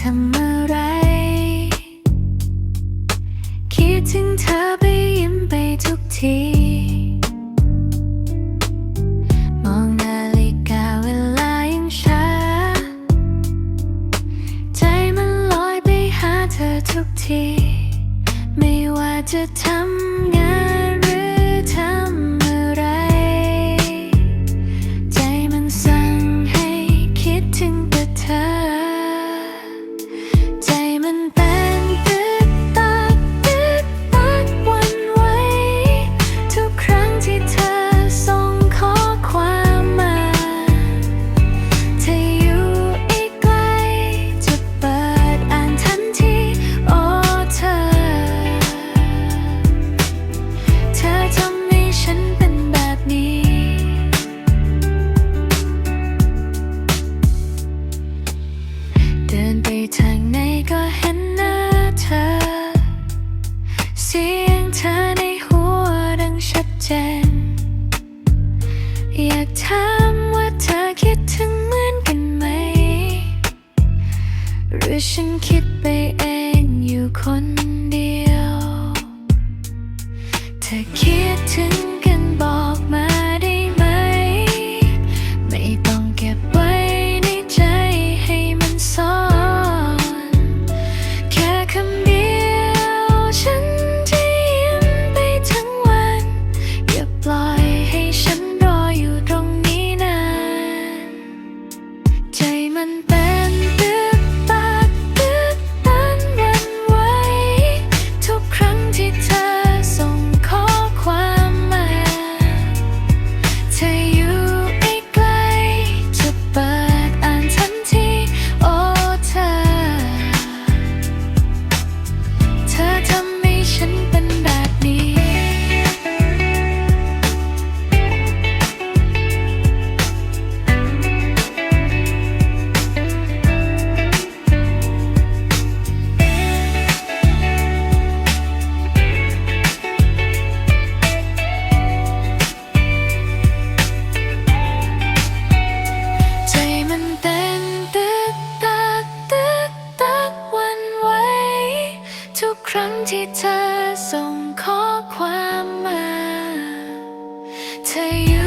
ทำอะไร คิดถึงเธอไปยิ้มไปทุกที มองนาฬิกาเวลายังช้า ใจมันลอยไปหาเธอทุกที ไม่ว่าจะทำงาน ฉันคิดไปเองอยู่คน ครั้งที่เธอส่งข้อความมาเธอ